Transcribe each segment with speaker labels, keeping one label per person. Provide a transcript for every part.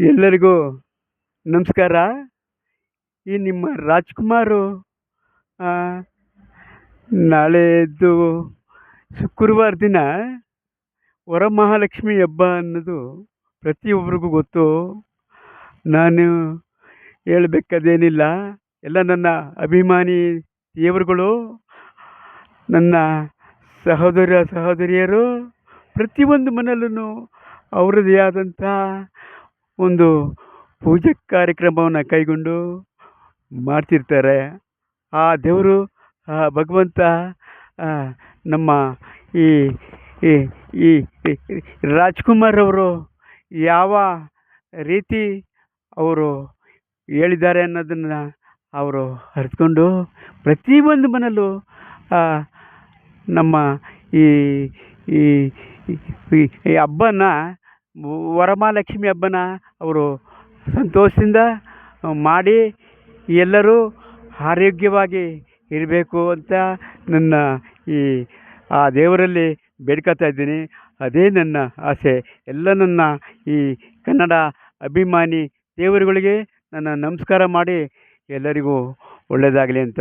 Speaker 1: ಎಲ್ಲರಿಗೂ ನಮಸ್ಕಾರ. ಈ ನಿಮ್ಮ ರಾಜ್ಕುಮಾರು ನಾಳೆದ್ದು ಶುಕ್ರವಾರ ದಿನ ವರಮಹಾಲಕ್ಷ್ಮಿ ಹಬ್ಬ ಅನ್ನೋದು ಪ್ರತಿಯೊಬ್ಬರಿಗೂ ಗೊತ್ತು. ನಾನು ಹೇಳಬೇಕಾದೇನಿಲ್ಲ. ಎಲ್ಲ ನನ್ನ ಅಭಿಮಾನಿ ದೇವರುಗಳು, ನನ್ನ ಸಹೋದರ ಸಹೋದರಿಯರು, ಪ್ರತಿಯೊಂದು ಮನೆಯಲ್ಲೂ ಅವರದ್ದೇ ಆದಂಥ ಒಂದು ಪೂಜೆ ಕಾರ್ಯಕ್ರಮವನ್ನು ಕೈಗೊಂಡು ಮಾಡ್ತಿರ್ತಾರೆ. ಆ ದೇವರು ಭಗವಂತ ನಮ್ಮ ಈ ಈ ಈ ರಾಜ್ಕುಮಾರ್ ಅವರು ಯಾವ ರೀತಿ ಅವರು ಹೇಳಿದ್ದಾರೆ ಅನ್ನೋದನ್ನು ಅವರು ಅರಿತುಕೊಂಡು ಪ್ರತಿಯೊಂದು ಮನೆಯಲ್ಲೂ ನಮ್ಮ ಈ, ಈ- ಈ ಹಬ್ಬನ ವರಮಹಾಲಕ್ಷ್ಮಿ ಹಬ್ಬನ ಅವರು ಸಂತೋಷದಿಂದ ಮಾಡಿ ಎಲ್ಲರೂ ಆರೋಗ್ಯವಾಗಿ ಇರಬೇಕು ಅಂತ ನನ್ನ ಈ, ಆ ದೇವರಲ್ಲಿ ಬೇಡ್ಕೊತಾ ಇದ್ದೀನಿ. ಅದೇ ನನ್ನ ಆಸೆ. ಎಲ್ಲ ನನ್ನ ಈ ಕನ್ನಡ ಅಭಿಮಾನಿ ದೇವರುಗಳಿಗೆ ನನ್ನ ನಮಸ್ಕಾರ ಮಾಡಿ ಎಲ್ಲರಿಗೂ ಒಳ್ಳೆಯದಾಗಲಿ ಅಂತ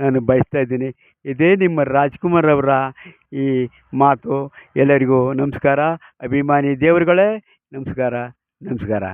Speaker 1: ನಾನು ಬಯಸ್ತಾ ಇದ್ದೀನಿ. ಇದೇ ನಿಮ್ಮ ರಾಜ್ಕುಮಾರ್ ಅವರ ಈ ಮಾತು ಎಲ್ಲರಿಗೂ ನಮಸ್ಕಾರ. ಅಭಿಮಾನಿ ದೇವರುಗಳೇ ನಮಸ್ಕಾರ ನಮಸ್ಕಾರ.